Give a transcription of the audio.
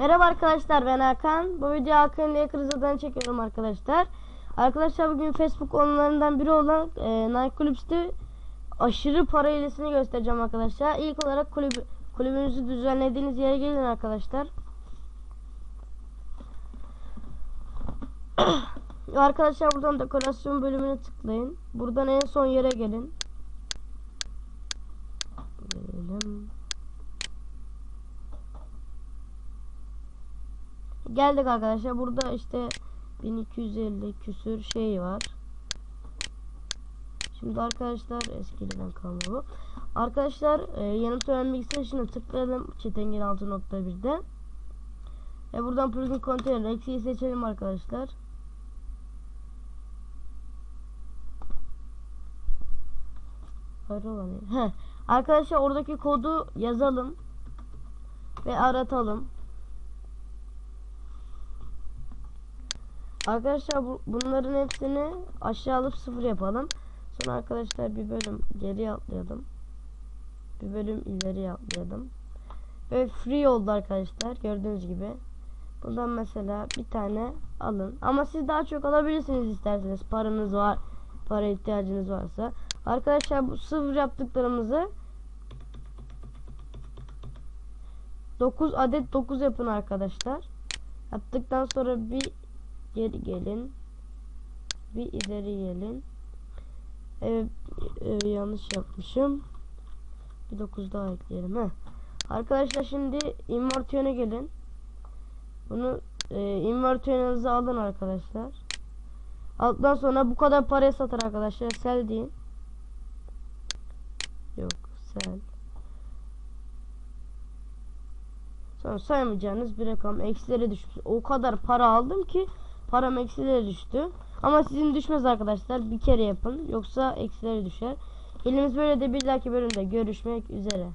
Merhaba arkadaşlar ben Hakan. Bu video Hakan'ın Lakers'dan çekiyorum arkadaşlar. Arkadaşlar bugün Facebook onlarından biri olan e, Nike Clubs'te aşırı para hilesini göstereceğim arkadaşlar. İlk olarak kulüp, kulübünüzü düzenlediğiniz yere gelin arkadaşlar. arkadaşlar buradan dekorasyon bölümüne tıklayın. Buradan en son yere gelin. Geldik arkadaşlar. Burada işte 1250 küsür şey var. Şimdi arkadaşlar eskiden kalma bu. Arkadaşlar e, yanım söylenen bilgisayar şimdi tıklayalım Çetengel 6.1'de. E buradan plugin konteyner eksiği seçelim arkadaşlar. Heh. Arkadaşlar oradaki kodu yazalım ve aratalım. Arkadaşlar bu, bunların hepsini aşağı alıp sıfır yapalım. Sonra arkadaşlar bir bölüm geri atlayalım. Bir bölüm ileri atlayalım. Ve free oldu arkadaşlar gördüğünüz gibi. Buradan mesela bir tane alın. Ama siz daha çok alabilirsiniz isterseniz. Paranız var. Para ihtiyacınız varsa. Arkadaşlar bu sıfır yaptıklarımızı 9 adet 9 yapın arkadaşlar. Yaptıktan sonra bir geri gelin. Bir ileri gelin. Evet e, yanlış yapmışım. Bir 9 daha ekleyelim. Heh. Arkadaşlar şimdi invertiyona gelin. Bunu e, invertiyonunuzı alın arkadaşlar. Alttan sonra bu kadar paraya satar arkadaşlar. Sell deyin. Yok sell. Sonra saymayacağınız bir rakam eksilere düşmüş. O kadar para aldım ki param eksilere düştü. Ama sizin düşmez arkadaşlar. Bir kere yapın. Yoksa eksilere düşer. Elimiz böyle de bir dahaki bölümde görüşmek üzere.